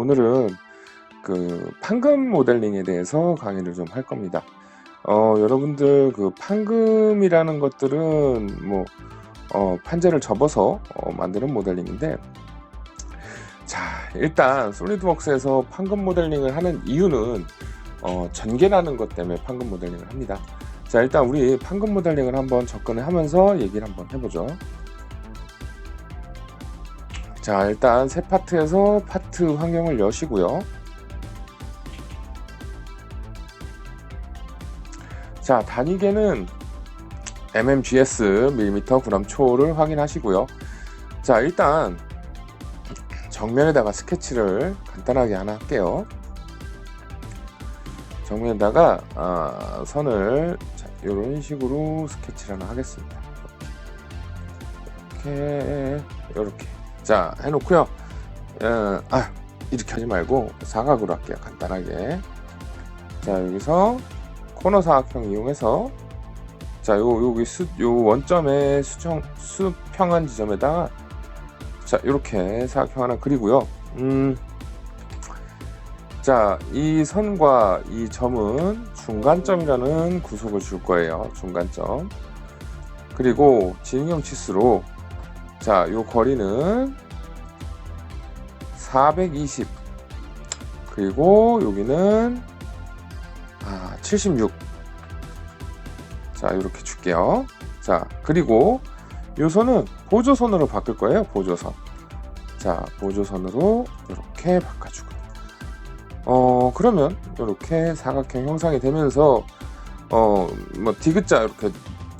오늘은 그 판금 모델링에 대해서 강의를 좀 할 겁니다. 어, 여러분들 그 판금이라는 것들은 뭐 어, 판재를 접어서 어, 만드는 모델링인데 자 일단 솔리드웍스에서 판금 모델링을 하는 이유는 어, 전개라는 것 때문에 판금 모델링을 합니다. 자 일단 우리 판금 모델링을 한번 접근을 하면서 얘기를 한번 해보죠. 자 일단 새 파트에서 파트 환경을 여시고요. 자 단위계는 mmgs 밀리미터 그램 초를 확인하시고요. 자 일단 정면에다가 스케치를 간단하게 하나 할게요. 정면에다가 아, 선을 자, 이런 식으로 스케치를 하나 하겠습니다. 이렇게 이렇게 자 해놓고요. 어, 아 이렇게 하지 말고 사각으로 할게요. 간단하게. 자 여기서 코너 사각형 이용해서 자, 요 여기 수, 요 원점의 수정 수평한 지점에다가 자, 이렇게 사각형 하나 그리고요. 음. 자, 이 선과 이 점은 중간점이라는 구속을 줄 거예요. 중간점. 그리고 진행형 치수로 자, 요 거리는 420 그리고 여기는 아, 76 자, 이렇게 줄게요. 자, 그리고 요선은 보조선으로 바꿀 거예요. 보조선. 자, 보조선으로 이렇게 바꿔주고. 어, 그러면 이렇게 사각형 형상이 되면서 어, 뭐 디귿자 이렇게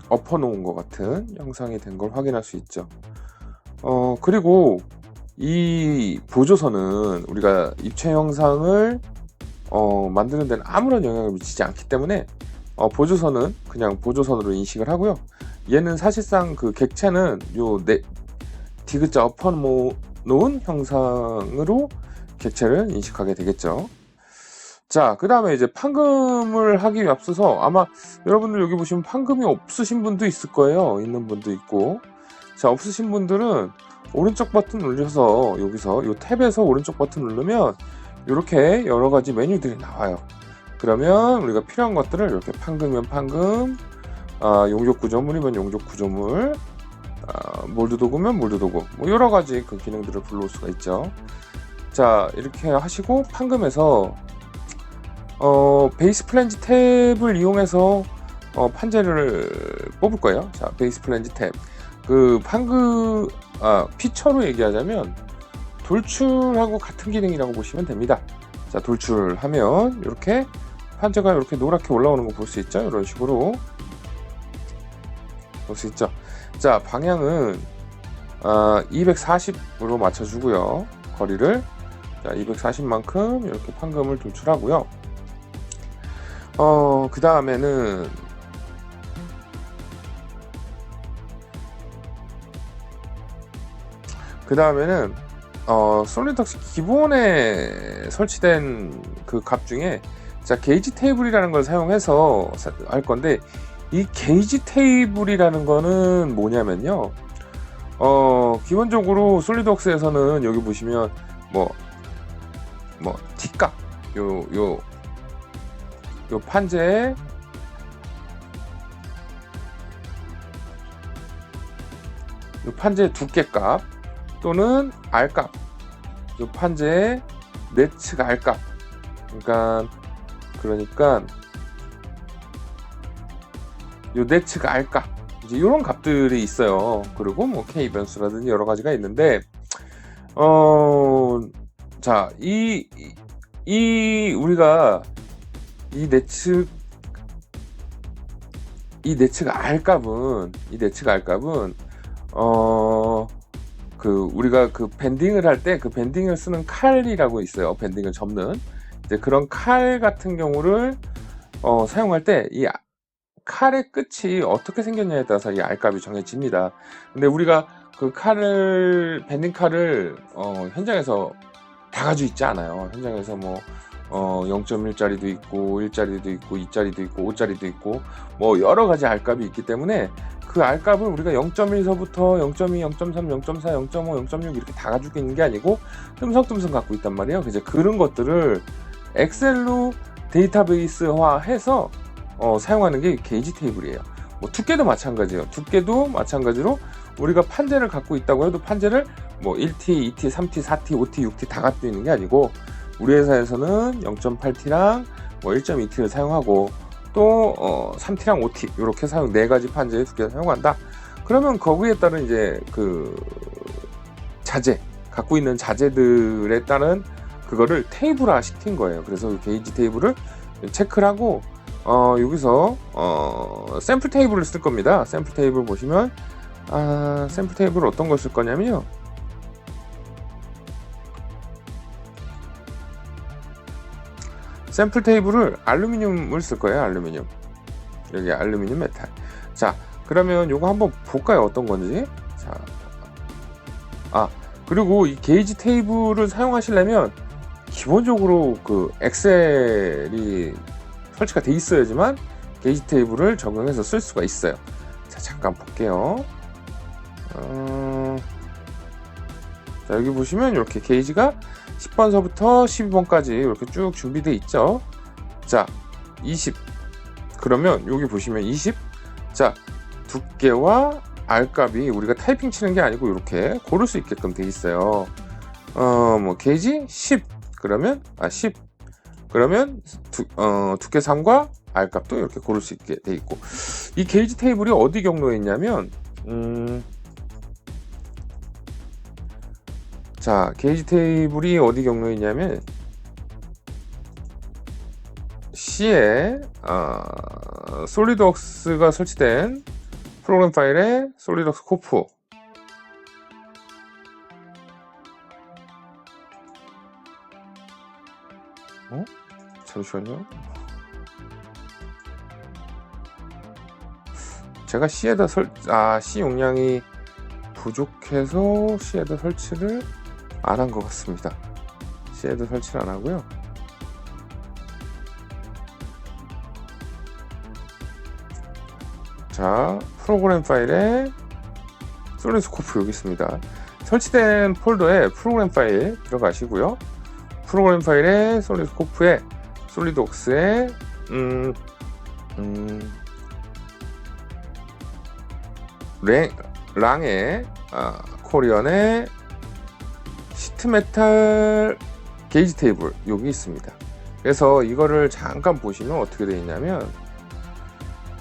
엎어 놓은 것 같은 형상이 된 걸 확인할 수 있죠. 어, 그리고 이 보조선은 우리가 입체 형상을 어, 만드는 데는 아무런 영향을 미치지 않기 때문에 어, 보조선은 그냥 보조선으로 인식을 하고요. 얘는 사실상 그 객체는 요 네, 디귿자 엎어 놓은 형상으로 객체를 인식하게 되겠죠. 자, 그 다음에 이제 판금을 하기 앞서서 아마 여러분들 여기 보시면 판금이 없으신 분도 있을 거예요. 있는 분도 있고. 자, 없으신 분들은 오른쪽 버튼 눌러서 여기서 이 탭에서 오른쪽 버튼 누르면 이렇게 여러 가지 메뉴들이 나와요. 그러면 우리가 필요한 것들을 이렇게 판금이면 판금, 아, 용접 구조물이면 용접 구조물, 아, 몰드 도구면 몰드 도구, 뭐 여러 가지 그 기능들을 불러올 수가 있죠. 자, 이렇게 하시고 판금에서 어, 베이스 플랜지 탭을 이용해서 어, 판재를 뽑을 거예요. 자, 베이스 플랜지 탭. 그 판그 아, 피처로 얘기하자면 돌출하고 같은 기능이라고 보시면 됩니다. 자, 돌출하면 이렇게 판재가 이렇게 노랗게 올라오는 거 볼 수 있죠? 이런 식으로 볼 수 있죠. 자, 방향은 아, 240으로 맞춰주고요. 거리를 자, 240만큼 이렇게 판금을 돌출하고요. 어, 그 다음에는 그 다음에는 어, 솔리덕스 기본에 설치된 그 값 중에 자 게이지 테이블이라는 걸 사용해서 할 건데 이 게이지 테이블이라는 거는 뭐냐면요. 어 기본적으로 솔리드웍스에서는 여기 보시면 뭐뭐 T값 요 요 요 판재에 요 판재 두께값 또는 요 판재의 내측 R값. 그러니까 그러니까 요 내측 R값. 이제 이런 값들이 있어요. 그리고 뭐 K 변수라든지 여러 가지가 있는데 어 자, 이, 이, 우리가 이 내측, 이 내측 R 값은, 이 내측 R 값은, 어, 그, 우리가 그 밴딩을 할 때 그 밴딩을 쓰는 칼이라고 있어요. 밴딩을 접는. 이제 그런 칼 같은 경우를, 어, 사용할 때 이 칼의 끝이 어떻게 생겼냐에 따라서 이 R 값이 정해집니다. 근데 우리가 그 칼을, 밴딩 칼을, 어, 현장에서 다 가지고 있지 않아요. 현장에서 뭐 어 0.1짜리도 있고 1짜리도 있고 2짜리도 있고 5짜리도 있고 뭐 여러 가지 알값이 있기 때문에 그 알값을 우리가 0.1서부터 0.2, 0.3, 0.4, 0.5, 0.6 이렇게 다 가지고 있는 게 아니고 뜸석뜸석 갖고 있단 말이에요. 그래서 그런 것들을 엑셀로 데이터베이스화해서 어, 사용하는 게 게이지 테이블이에요. 뭐 두께도 마찬가지예요. 두께도 마찬가지로 우리가 판재를 갖고 있다고 해도 판재를 뭐 1T, 2T, 3T, 4T, 5T, 6T 다 갖고 있는 게 아니고 우리 회사에서는 0.8T랑 뭐 1.2T를 사용하고 또 어, 3T랑 5T 이렇게 사용 네 가지 판재 두개 사용한다. 그러면 거기에 따른 이제 그 자재 갖고 있는 자재들에 따른 그거를 테이블화 시킨 거예요. 그래서 이 게이지 테이블을 체크를 하고 어, 여기서 어, 샘플 테이블을 쓸 겁니다. 샘플 테이블 보시면 아, 샘플 테이블 어떤 걸 쓸 거냐면요. 샘플 테이블을 알루미늄을 쓸 거예요. 알루미늄. 여기 알루미늄 메탈. 자, 그러면 요거 한번 볼까요? 어떤 건지. 자. 아, 그리고 이 게이지 테이블을 사용하시려면 기본적으로 그 엑셀이 설치가 돼 있어야지만 게이지 테이블을 적용해서 쓸 수가 있어요. 자, 잠깐 볼게요. 어... 자, 여기 보시면 이렇게 게이지가 10번서부터 12번까지 이렇게 쭉 준비되어 있죠. 자, 20. 그러면 여기 보시면 20. 자, 두께와 알값이 우리가 타이핑 치는 게 아니고 이렇게 고를 수 있게끔 돼 있어요. 어, 뭐 게이지 10. 그러면 아 10. 그러면 두, 어, 두께 3과 알값도 이렇게 고를 수 있게 돼 있고 이 게이지 테이블이 어디 경로에 있냐면 음, 자, 게이지 테이블이 어디 경로에 있냐면 C에 어, 솔리드웍스가 설치된 프로그램 파일에 솔리드웍스 코프 어? 잠시만요. 제가 C에다 설, 아, C 용량이 부족해서 C에다 설치를 안 한 것 같습니다. C에다 설치를 안 하고요. 자, 프로그램 파일에 솔리스코프 여기 있습니다. 설치된 폴더에 프로그램 파일 들어가시고요. 프로그램 파일에 솔리스코프에 솔리드웍스에 음, 음, 랭, 랑의 아, 코리언의 시트 메탈 게이지 테이블 여기 있습니다. 그래서 이거를 잠깐 보시면 어떻게 되어 있냐면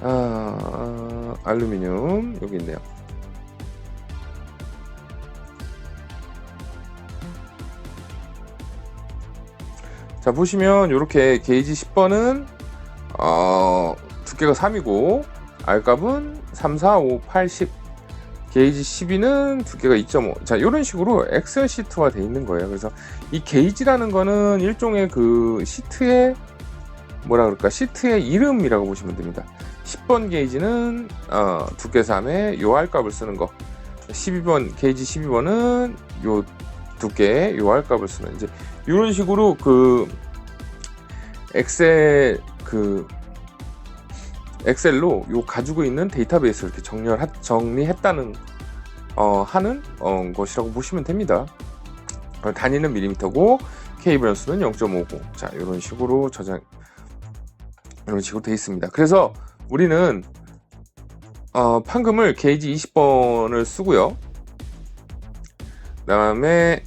아, 아, 알루미늄 여기 있네요. 자 보시면 이렇게 게이지 10번은 어, 두께가 3이고 알값은 3, 4, 5, 8, 10 게이지 12는 두께가 2.5. 자, 이런 식으로 엑셀 시트화 돼 있는 거예요. 그래서 이 게이지라는 거는 일종의 그 시트의 뭐라 그럴까? 시트의 이름이라고 보시면 됩니다. 10번 게이지는 어, 두께 3에 요 알값을 쓰는 거. 12번 게이지 12번은 요 두께 요 알값을 쓰는 이제 이런 식으로 그 엑셀 그 엑셀로 요 가지고 있는 데이터베이스를 이렇게 정렬 정리했다는 어, 하는 어, 것이라고 보시면 됩니다. 어, 단위는 밀리미터고 케이블 연수는 0.59. 자, 이런 식으로 저장 이런 식으로 되어 있습니다. 그래서 우리는 어, 판금을 게이지 20번을 쓰고요. 그다음에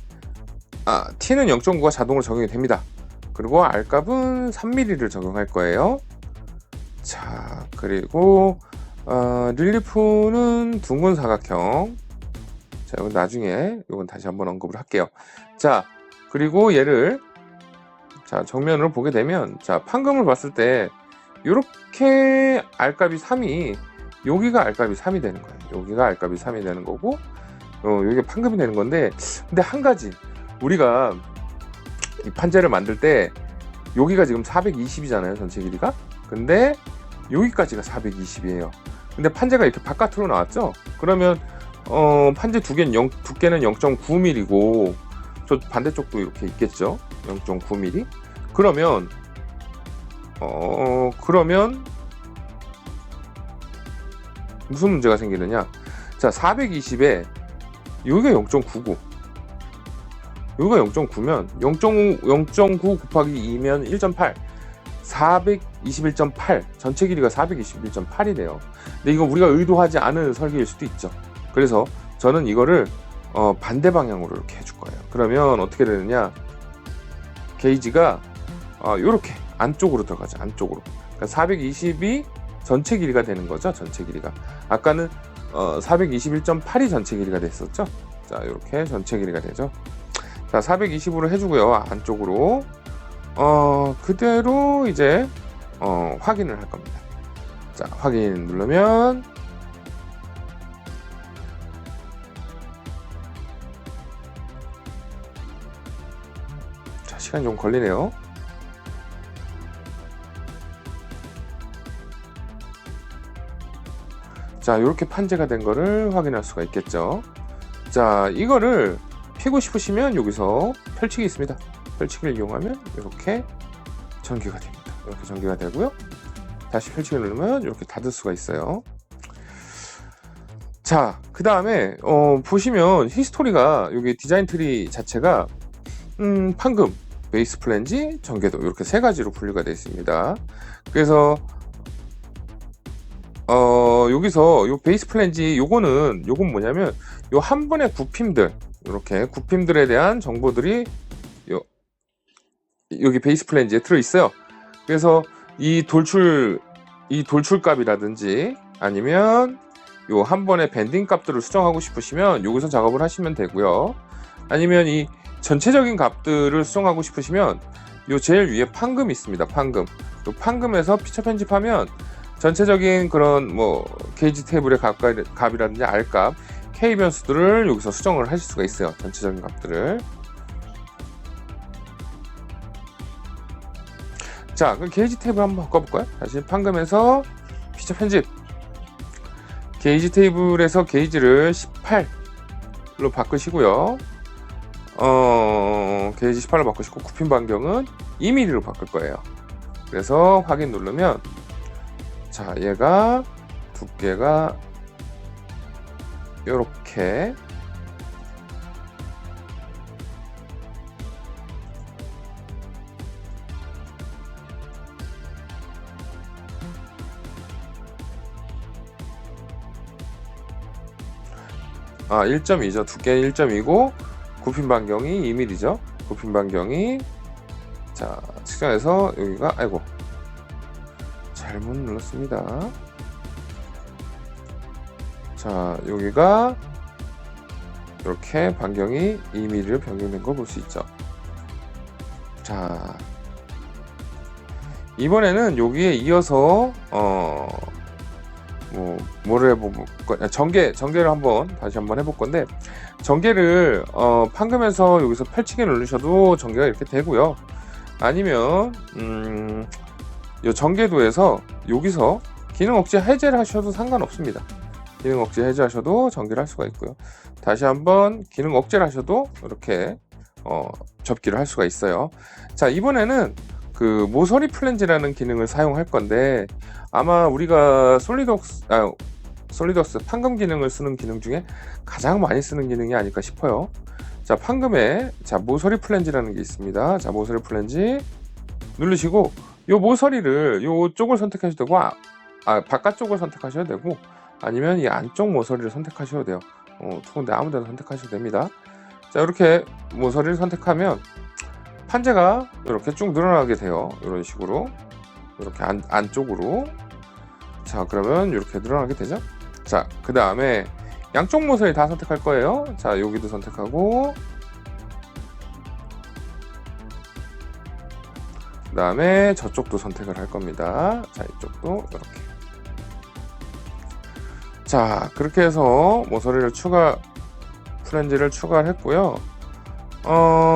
아, T는 0.9가 자동으로 적용이 됩니다. 그리고 R값은 3mm를 적용할 거예요. 자, 그리고 어, 릴리프는 둥근 사각형. 자, 이건 나중에 이건 다시 한번 언급을 할게요. 자, 그리고 얘를 자 정면으로 보게 되면 자 판금을 봤을 때 이렇게 R값이 3이 여기가 R값이 3이 되는 거예요. 여기가 R값이 3이 되는 거고 어, 여기가 판금이 되는 건데 근데 한 가지 우리가 이 판재를 만들 때 여기가 지금 420이잖아요 전체 길이가 근데 여기까지가 420이에요 근데 판재가 이렇게 바깥으로 나왔죠 그러면 어, 판재 두 개는 0, 두께는 0.9mm고 저 반대쪽도 이렇게 있겠죠 0.9mm 그러면 어 그러면 무슨 문제가 생기느냐? 자, 420에 여기가 0.99. 여기가 0.9면 0.5 0.9 곱하기 2면 1.8. 421.8 전체 길이가 421.8이래요. 근데 이거 우리가 의도하지 않은 설계일 수도 있죠. 그래서 저는 이거를 어, 반대 방향으로 이렇게 해줄 거예요. 그러면 어떻게 되느냐? 게이지가 어, 이렇게 안쪽으로 들어가죠. 안쪽으로. 그러니까 420이 전체 길이가 되는 거죠. 전체 길이가. 아까는 어, 421.8이 전체 길이가 됐었죠. 자, 이렇게 전체 길이가 되죠. 자, 420으로 해주고요. 안쪽으로. 어, 그대로 이제 어, 확인을 할 겁니다. 자, 확인 누르면 자, 시간 좀 걸리네요. 자, 이렇게 판재가 된 거를 확인할 수가 있겠죠. 자, 이거를 피고 싶으시면 여기서 펼치기 있습니다. 펼치기를 이용하면 이렇게 전기가 됩니다. 이렇게 전기가 되고요. 다시 펼치기를 누르면 이렇게 닫을 수가 있어요. 자, 그 다음에 어, 보시면 히스토리가 여기 디자인 트리 자체가 음, 판금, 베이스 플랜지, 전개도 이렇게 세 가지로 분류가 되어 있습니다. 그래서 어, 여기서 요 베이스 플랜지 요거는 요건 뭐냐면 요한 분의 구핌들 이렇게 구핌들에 대한 정보들이 요 여기 베이스 플랜지에 들어 있어요. 그래서 이 돌출 이 돌출 값이라든지 아니면 요 한 번의 밴딩 값들을 수정하고 싶으시면 여기서 작업을 하시면 되고요. 아니면 이 전체적인 값들을 수정하고 싶으시면 요 제일 위에 판금 있습니다. 판금. 요 판금에서 피처 편집하면 전체적인 그런 뭐 게이지 테이블의 값이라든지 R값, K 변수들을 여기서 수정을 하실 수가 있어요. 전체적인 값들을. 자, 그럼 게이지 테이블 한번 바꿔볼까요? 다시 판금에서 피처 편집. 게이지 테이블에서 게이지를 18로 바꾸시고요. 어, 게이지 18로 바꾸시고 구핀 반경은 2mm로 바꿀 거예요. 그래서 확인 누르면 자, 얘가 두께가 이렇게 아 1.2죠. 두께 1.2고 구핀 반경이 2mm죠. 구핀 반경이 자 측정해서 여기가 아이고. 잘못 눌렀습니다. 자 여기가 이렇게 반경이 2mm로 변경된 걸볼수 있죠. 자 이번에는 여기에 이어서 어 뭐 뭐를 해볼 거 전개 전개를 한번 다시 한번 해볼 건데 전개를 어 판금에서 여기서 펼치기 누르셔도 전개가 이렇게 되고요. 아니면 음, 요 전개도에서 여기서 기능 억제 해제를 하셔도 상관없습니다. 기능 억제 해제하셔도 전개를 할 수가 있고요. 다시 한번 기능 억제를 하셔도 이렇게 어, 접기를 할 수가 있어요. 자 이번에는 그 모서리 플랜지라는 기능을 사용할 건데 아마 우리가 솔리덕스 아, 솔리덕스 판금 기능을 쓰는 기능 중에 가장 많이 쓰는 기능이 아닐까 싶어요. 자, 판금에 자 모서리 플랜지라는 게 있습니다. 자, 모서리 플랜지 누르시고 요 모서리를 요 쪽을 선택하셔도 되고 아, 아 바깥쪽을 선택하셔도 되고 아니면 이 안쪽 모서리를 선택하셔도 돼요. 어, 두근데 아무데나 선택하셔도 됩니다. 자, 이렇게 모서리를 선택하면 판재가 이렇게 쭉 늘어나게 돼요. 이런 식으로 이렇게 안, 안쪽으로 자 그러면 이렇게 늘어나게 되죠. 자 그 다음에 양쪽 모서리 다 선택할 거예요. 자 여기도 선택하고 그 다음에 저쪽도 선택을 할 겁니다. 자 이쪽도 이렇게 자 그렇게 해서 모서리를 추가 프렌즈를 추가를 했고요. 어...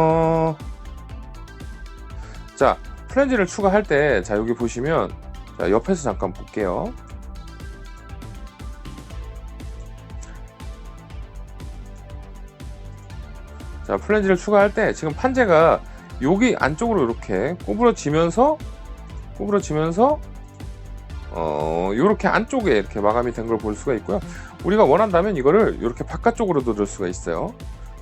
자, 플랜지를 추가할 때, 자, 여기 보시면, 자, 옆에서 잠깐 볼게요. 자, 플랜지를 추가할 때, 지금 판재가 여기 안쪽으로 이렇게 구부러지면서 구부러지면서 어 이렇게 안쪽에 이렇게 마감이 된 걸 볼 수가 있고요. 우리가 원한다면 이거를 이렇게 바깥쪽으로도 넣을 수가 있어요.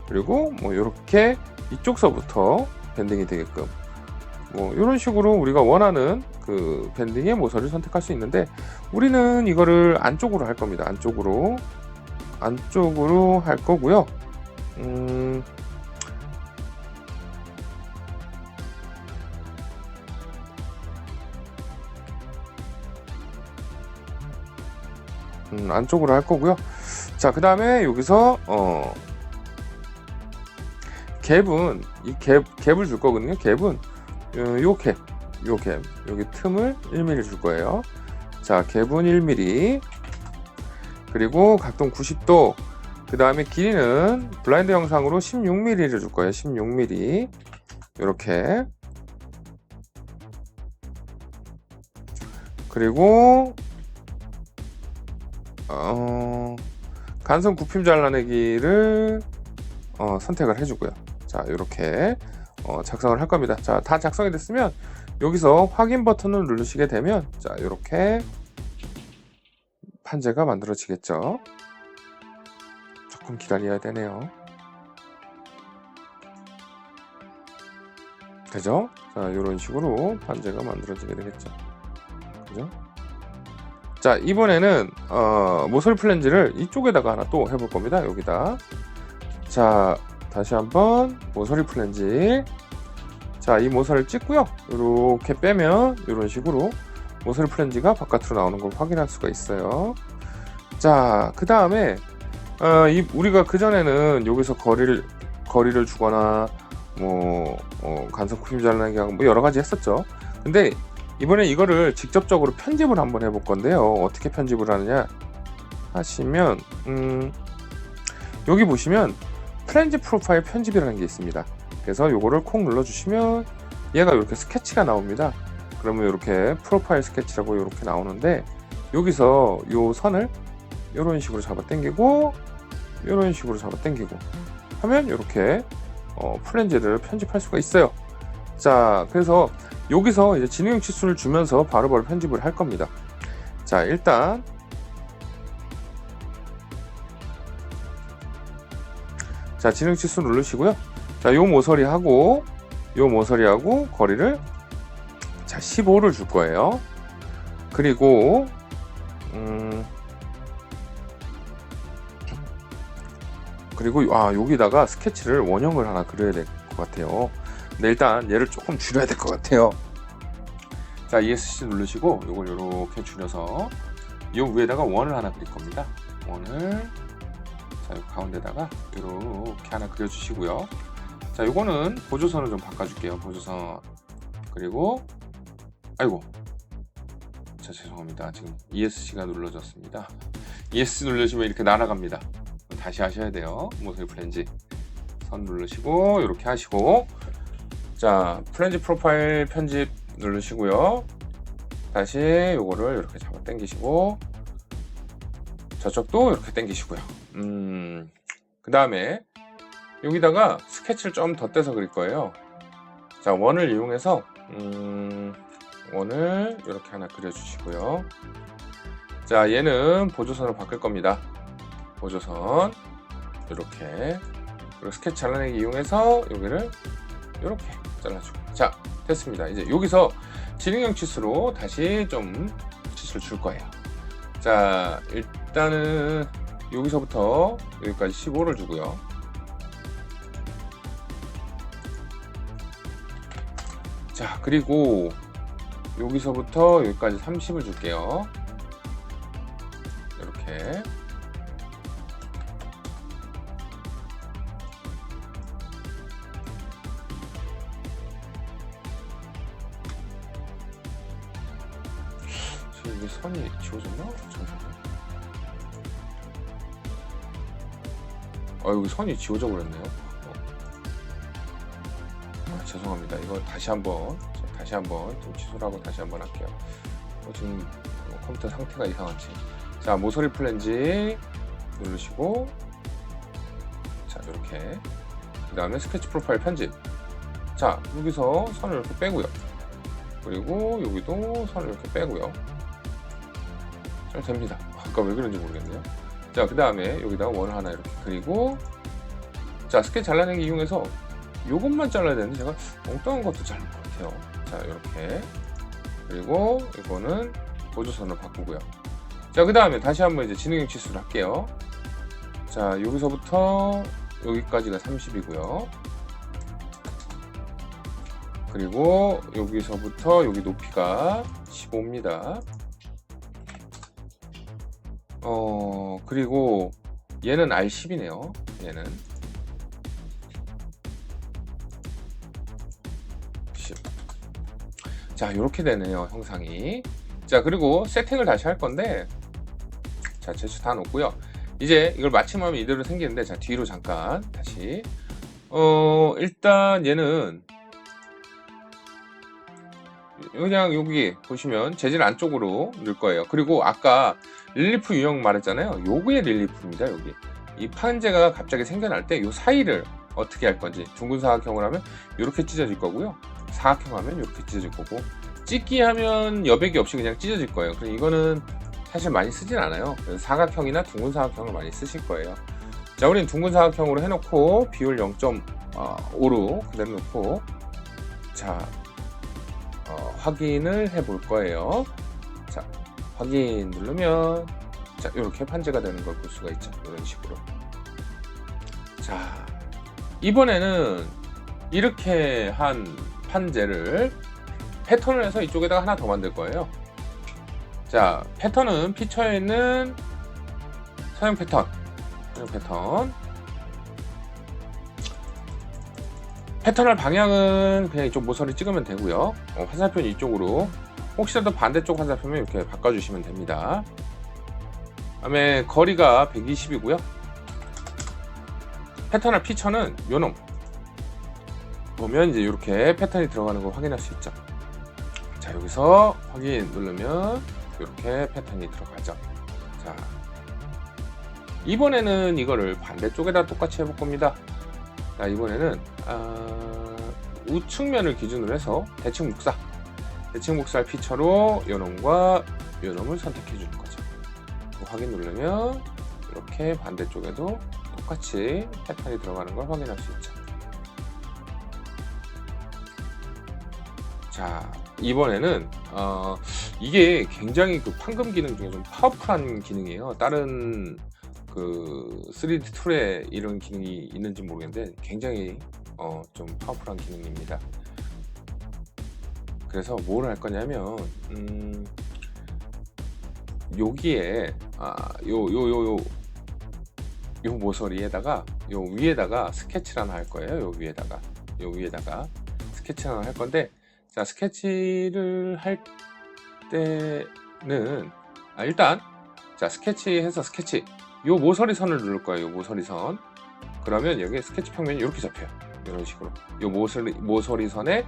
그리고 뭐 이렇게 이쪽서부터 밴딩이 되게끔 뭐 이런 식으로 우리가 원하는 그 밴딩의 모서리를 선택할 수 있는데 우리는 이거를 안쪽으로 할 겁니다. 안쪽으로 안쪽으로 할 거고요. 음, 음, 안쪽으로 할 거고요. 자, 그 다음에 여기서 어, 갭은 이 갭, 갭을 줄 거거든요. 갭은 요, 요 갭, 요 갭, 여기 틈을 1mm 줄 거예요. 자, 갭은 1mm. 그리고 각도 90도. 그 다음에 길이는 블라인드 영상으로 16mm를 줄 거예요. 16mm. 이렇게. 그리고 어, 간선 굽힘 잘라내기를 어, 선택을 해주고요. 자, 이렇게 어, 작성을 할 겁니다. 자, 다 작성이 됐으면 여기서 확인 버튼을 누르시게 되면 자, 이렇게 판재가 만들어지겠죠. 조금 기다려야 되네요. 그죠? 자, 이런 식으로 판재가 만들어지게 되겠죠. 그죠? 자, 이번에는 어, 모서리 플랜지를 이쪽에다가 하나 또 해볼 겁니다. 여기다. 자, 다시 한번 모서리 플랜지. 자, 이 모서리를 찍고요. 이렇게 빼면 이런 식으로 모서리 플랜지가 바깥으로 나오는 걸 확인할 수가 있어요. 자, 그 다음에 어, 이, 우리가 그 전에는 여기서 거리를 거리를 주거나 뭐 어, 간섭 구심 잘라내기 하고 뭐 여러 가지 했었죠. 근데 이번에 이거를 직접적으로 편집을 한번 해볼 건데요. 어떻게 편집을 하느냐 하시면 음, 여기 보시면 프렌즈 프로파일 편집이라는 게 있습니다. 그래서 요거를 콕 눌러주시면 얘가 이렇게 스케치가 나옵니다. 그러면 이렇게 프로파일 스케치라고 이렇게 나오는데 여기서 요 선을 이런 식으로 잡아 당기고 이런 식으로 잡아 당기고 하면 이렇게 어, 플랜지를 편집할 수가 있어요. 자, 그래서 여기서 이제 진행 치수를 주면서 바로바로 편집을 할 겁니다. 자, 일단 자, 진행 치수 누르시고요. 자, 요 모서리하고 요 모서리하고 거리를 자, 15를 줄 거예요. 그리고 음 그리고 아 여기다가 스케치를 원형을 하나 그려야 될 것 같아요. 근데 일단 얘를 조금 줄여야 될 것 같아요. 자 ESC 누르시고 이걸 이렇게 줄여서 이 위에다가 원을 하나 그릴 겁니다. 원을 자 가운데다가 이렇게 하나 그려주시고요. 자 이거는 보조선을 좀 바꿔줄게요. 보조선 그리고 아이고 자 죄송합니다. 지금 ESC가 눌러졌습니다. ESC 누르시면 이렇게 날아갑니다. 다시 하셔야 돼요. 모서리 플랜지 선 누르시고 이렇게 하시고 자 플랜지 프로파일 편집 누르시고요. 다시 요거를 이렇게 잡아 당기시고 저쪽도 이렇게 당기시고요. 음, 그 다음에 여기다가 스케치를 좀 덧대서 그릴 거예요. 자 원을 이용해서 음, 원을 이렇게 하나 그려주시고요. 자 얘는 보조선을 바꿀 겁니다. 보조선 이렇게 그리고 스케치 잘라내기 이용해서 여기를 이렇게 잘라주고 자 됐습니다 이제 여기서 진행형 치수로 다시 좀 치수를 줄 거예요 자 일 단은 여기서부터 여기까지 15를 주고요. 자 그리고 여기서부터 여기까지 30을 줄게요 여기 선이 지워져 버렸네요. 어. 아, 죄송합니다. 이거 다시 한번 자, 다시 한번 좀 취소를 하고 다시 한번 할게요. 어, 지금 어, 컴퓨터 상태가 이상한지. 자 모서리 플랜지 누르시고 자 이렇게 그 다음에 스케치 프로파일 편집 자, 여기서 선을 이렇게 빼고요. 그리고 여기도 선을 이렇게 빼고요. 잘 됩니다. 아까 왜 그런지 모르겠네요. 자, 그 다음에 여기다 원 하나 이렇게 그리고 자, 스케치 잘라내기 이용해서 요것만 잘라야 되는데 제가 엉뚱한 것도 자를 것 같아요. 자, 이렇게 그리고 이거는 보조선을 바꾸고요. 자, 그 다음에 다시 한번 이제 지능형 치수를 할게요. 자, 여기서부터 여기까지가 30이고요. 그리고 여기서부터 여기 높이가 15입니다. 어, 그리고 얘는 R10이네요. 얘는 10. 자, 이렇게 되네요, 형상이. 자, 그리고 세팅을 다시 할 건데, 자, 제수 다 놓고요. 이제 이걸 마침하면 이대로 생기는데, 자, 뒤로 잠깐 다시. 어, 일단 얘는 그냥 여기 보시면 재질 안쪽으로 넣을 거예요. 그리고 아까 릴리프 유형 말했잖아요. 요거의 릴리프입니다. 여기 이 판재가 갑자기 생겨날 때 요 사이를 어떻게 할 건지 둥근 사각형을 하면 이렇게 찢어질 거고요. 사각형 하면 이렇게 찢어질 거고 찍기 하면 여백이 없이 그냥 찢어질 거예요. 그럼 이거는 사실 많이 쓰진 않아요. 그래서 사각형이나 둥근 사각형을 많이 쓰실 거예요. 자, 우리는 둥근 사각형으로 해놓고 비율 0.5로 그대로 놓고 자 어, 확인을 해 볼 거예요. 자, 확인 누르면 자, 이렇게 판재가 되는 걸 볼 수가 있죠. 이런 식으로. 자, 이번에는 이렇게 한 판재를 패턴을 해서 이쪽에다가 하나 더 만들 거예요. 자, 패턴은 피처에 있는 사용 패턴, 사용 패턴. 패턴을 방향은 그냥 이쪽 모서리 찍으면 되고요. 어, 화살표는 이쪽으로 혹시라도 반대쪽 화살표면 이렇게 바꿔주시면 됩니다. 다음에 거리가 120이고요. 패턴을 피처는 요놈 보면 이제 이렇게 패턴이 들어가는 걸 확인할 수 있죠. 자 여기서 확인 누르면 이렇게 패턴이 들어가죠. 자 이번에는 이거를 반대쪽에다 똑같이 해볼 겁니다. 자 이번에는 아, 우측면을 기준으로 해서 대칭 목사 대칭 목살 피처로 요놈과 요놈을 선택해 주는 거죠. 그 확인 누르면 이렇게 반대쪽에도 똑같이 패턴이 들어가는 걸 확인할 수 있죠. 자 이번에는 어, 이게 굉장히 그 판금 기능 중에 좀 파워풀한 기능이에요. 다른 그 3D 툴에 이런 기능이 있는지 모르겠는데 굉장히 어, 좀 파워풀한 기능입니다. 그래서 뭘 할 거냐면 음, 여기에 아, 요 요 요 요 요 모서리에다가 요 위에다가 스케치를 하나 할 거예요. 요 위에다가 요 위에다가 스케치를 하나 할 건데 자 스케치를 할 때는 아, 일단 자 스케치해서 스케치 요 모서리 선을 누를 거예요. 요 모서리 선 그러면 여기 스케치 평면이 이렇게 잡혀요. 이런 식으로 요 모서리 모서리 선에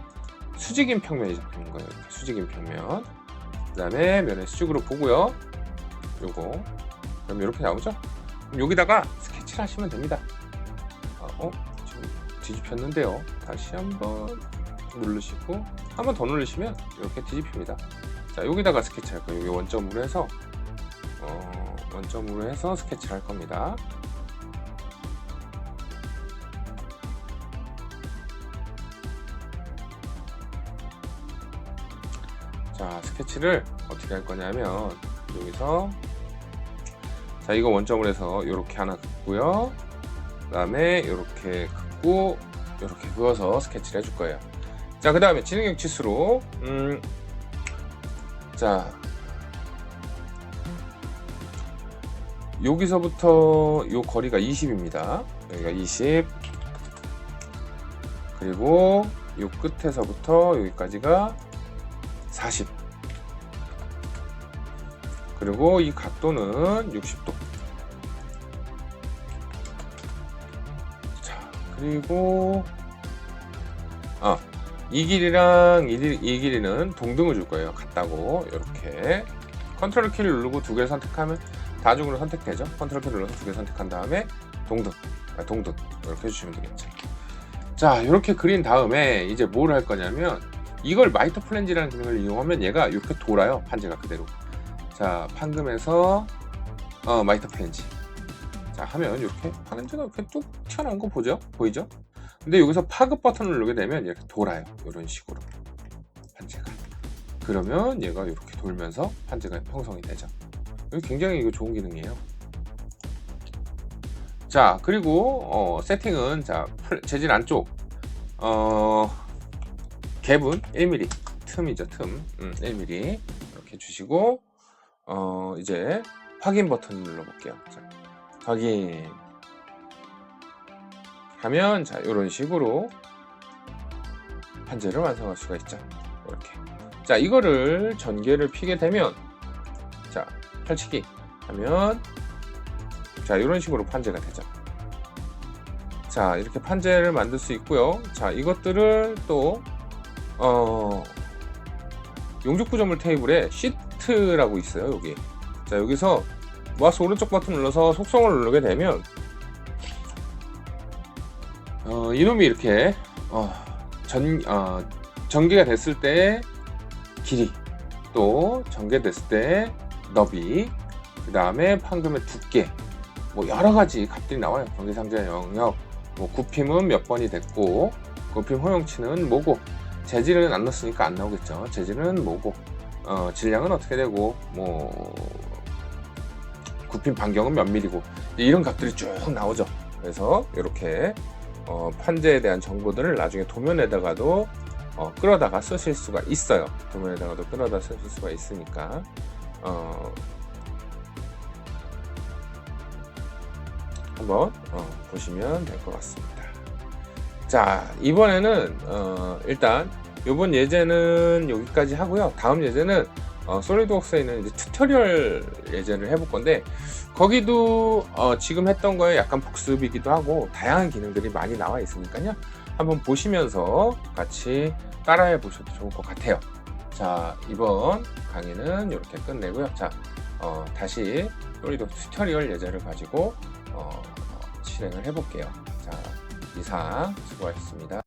수직인 평면이 잡히는 거예요. 수직인 평면. 그 다음에 면의 수직으로 보고요. 요거. 그럼 이렇게 나오죠? 그럼 여기다가 스케치를 하시면 됩니다. 아, 어? 지금 뒤집혔는데요. 다시 한번 누르시고, 한 번 더 누르시면 이렇게 뒤집힙니다. 자, 여기다가 스케치 할 거예요. 여기 원점으로 해서, 어, 원점으로 해서 스케치를 할 겁니다. 자 스케치를 어떻게 할 거냐면 여기서 자 이거 원점을 해서 이렇게 하나 긋고요 그 다음에 이렇게 긋고 이렇게 그어서 스케치를 해줄 거예요 자 그 다음에 지능형 치수로. 음, 자. 여기서부터 요 거리가 20입니다. 여기가 20 그리고 요 끝에서부터 여기까지가 40 그리고 이 각도는 60도. 자 그리고 아, 이 길이랑 이, 이 길이는 동등을 줄 거예요. 같다고. 이렇게. 컨트롤 키를 누르고 두 개를 선택하면 다중으로 선택되죠? 컨트롤 키를 눌러서 두 개 선택한 다음에 동등. 아, 동등. 이렇게 해주시면 되겠죠. 자 이렇게 그린 다음에 이제 뭘 할 거냐면 이걸 마이터 플랜지라는 기능을 이용하면 얘가 이렇게 돌아요. 판재가 그대로. 자 판금에서 어 마이터 플랜지. 자 하면 이렇게 판재가 이렇게 뚝 튀어나온 거 보죠? 보이죠 근데 여기서 파급 버튼을 누르게 되면 이렇게 돌아요. 이런 식으로. 판재가. 그러면 얘가 이렇게 돌면서 판재가 형성이 되죠. 굉장히 이거 좋은 기능이에요. 자 그리고 어, 세팅은 자 플- 재질 안쪽. 어 갭은 1mm 틈이죠 틈. 음, 1mm 이렇게 주시고 어 이제 확인 버튼 눌러볼게요. 자, 확인 하면 자 이런 식으로 판재를 완성할 수가 있죠. 이렇게. 자 이거를 전개를 피게 되면 자 펼치기 하면 자 이런 식으로 판재가 되죠. 자 이렇게 판재를 만들 수 있고요. 자 이것들을 또 어, 용접 구조물 테이블에 시트라고 있어요 여기. 자 여기서 마우스 오른쪽 버튼 눌러서 속성을 누르게 되면 어, 이놈이 이렇게 어, 전, 어, 전개가 됐을 때 길이 또 전개됐을 때 너비 그 다음에 판금의 두께 뭐 여러 가지 값들이 나와요. 전기상자 영역 뭐 굽힘은 몇 번이 됐고 굽힘 허용치는 뭐고 재질은 안 넣었으니까 안 나오겠죠. 재질은 뭐고 어, 질량은 어떻게 되고 뭐 굽힘 반경은 몇 밀리고 이런 값들이 쭉 나오죠. 그래서 이렇게 어, 판재에 대한 정보들을 나중에 도면에다가도 어, 끌어다가 쓰실 수가 있어요 도면에다가도 끌어다 쓰실 수가 있으니까 어, 한번 어, 보시면 될 것 같습니다. 자 이번에는 어, 일단 이번 예제는 여기까지 하고요. 다음 예제는 어, 솔리드웍스에 있는 이제 튜토리얼 예제를 해볼 건데 거기도 어, 지금 했던 거에 약간 복습이기도 하고 다양한 기능들이 많이 나와 있으니까요. 한번 보시면서 같이 따라해 보셔도 좋을 것 같아요. 자 이번 강의는 이렇게 끝내고요. 자 어, 다시 솔리드웍스 튜토리얼 예제를 가지고 어, 실행을 해볼게요. 자, 이상 수고하셨습니다.